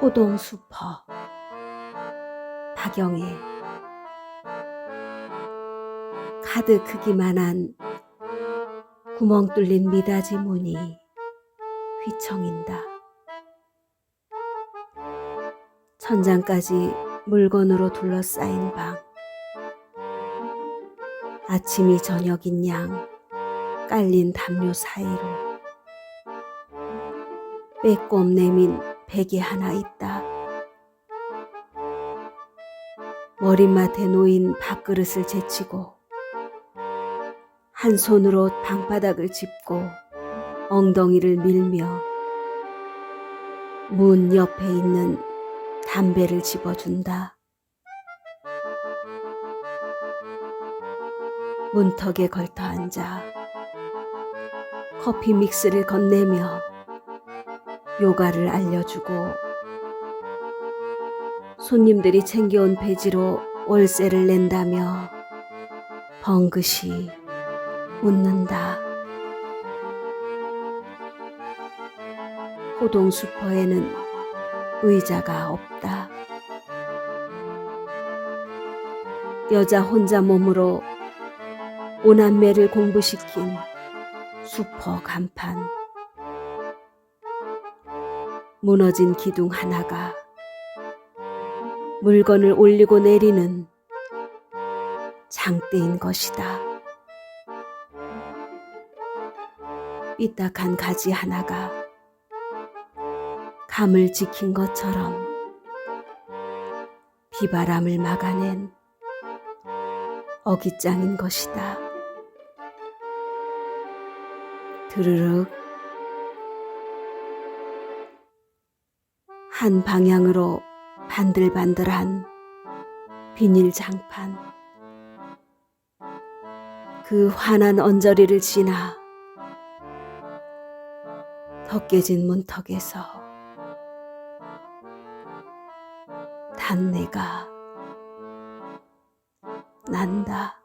호동수퍼 박영애 카드 크기만한 구멍 뚫린 미닫이 문이 휘청인다. 천장까지 물건으로 둘러싸인 방. 아침이 저녁인 양 깔린 담요 사이로 빼꼼 내민 베개 하나 있다. 머리맡에 놓인 밥그릇을 제치고 한 손으로 방바닥을 짚고 엉덩이를 밀며 문 옆에 있는 담배를 집어준다. 문턱에 걸터 앉아 커피 믹스를 건네며 요가를 알려주고 손님들이 챙겨온 배지로 월세를 낸다며 벙긋이 웃는다. 호동 슈퍼에는 의자가 없다. 여자 혼자 몸으로 오남매를 공부시킨 슈퍼 간판. 무너진 기둥 하나가 물건을 올리고 내리는 장대인 것이다. 삐딱한 가지 하나가 감을 지킨 것처럼 비바람을 막아낸 어깃장인 것이다. 드르륵 한 방향으로 반들반들한 비닐 장판. 그 환한 언저리를 지나 더 깨진 문턱에서 단내가 난다.